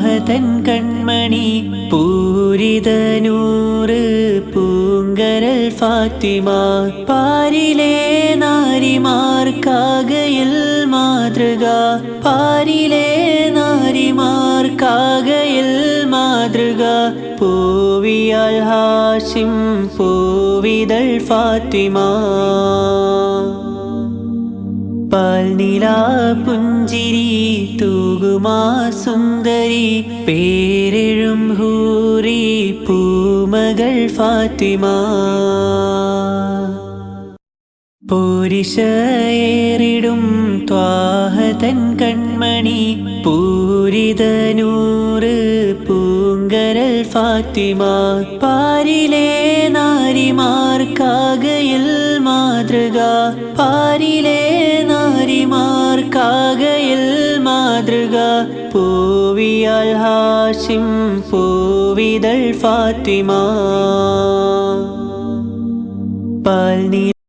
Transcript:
ത്വാഹതൻ കൺമണി പൂരിതനൂറ് പൂങ്കരൽ ഫാത്തിമ. പാരിലെ നാരിമാർക്കാകയിൽ മാതൃക. പാരിലെ നാരിമാർക്കാകയിൽ മാതൃക. പൂവിയാൽ ഹാഷിം പൂവിതൾ ഫാത്തിമ. പാൽനില പുഞ്ചിരി തൂകുമാ സുന്ദരി പേരെഴും ഹൂറി പൂമകൾ ഫാത്തിമ. പോരിശയേറിടും ത്വാഹതൻ കൺമണി പൂരിതനൂറ് പൂങ്കരൽ ഫാത്തിമ. പാരിലെ നാരിമാർക്കാകയിൽ മാതൃക പാരിലെ നാരിമാർക്കാകയിൽ മാതൃക പൂവിയാൽ ഹാഷിം പൂവിതൾ ഫാത്തിമ പാൽനി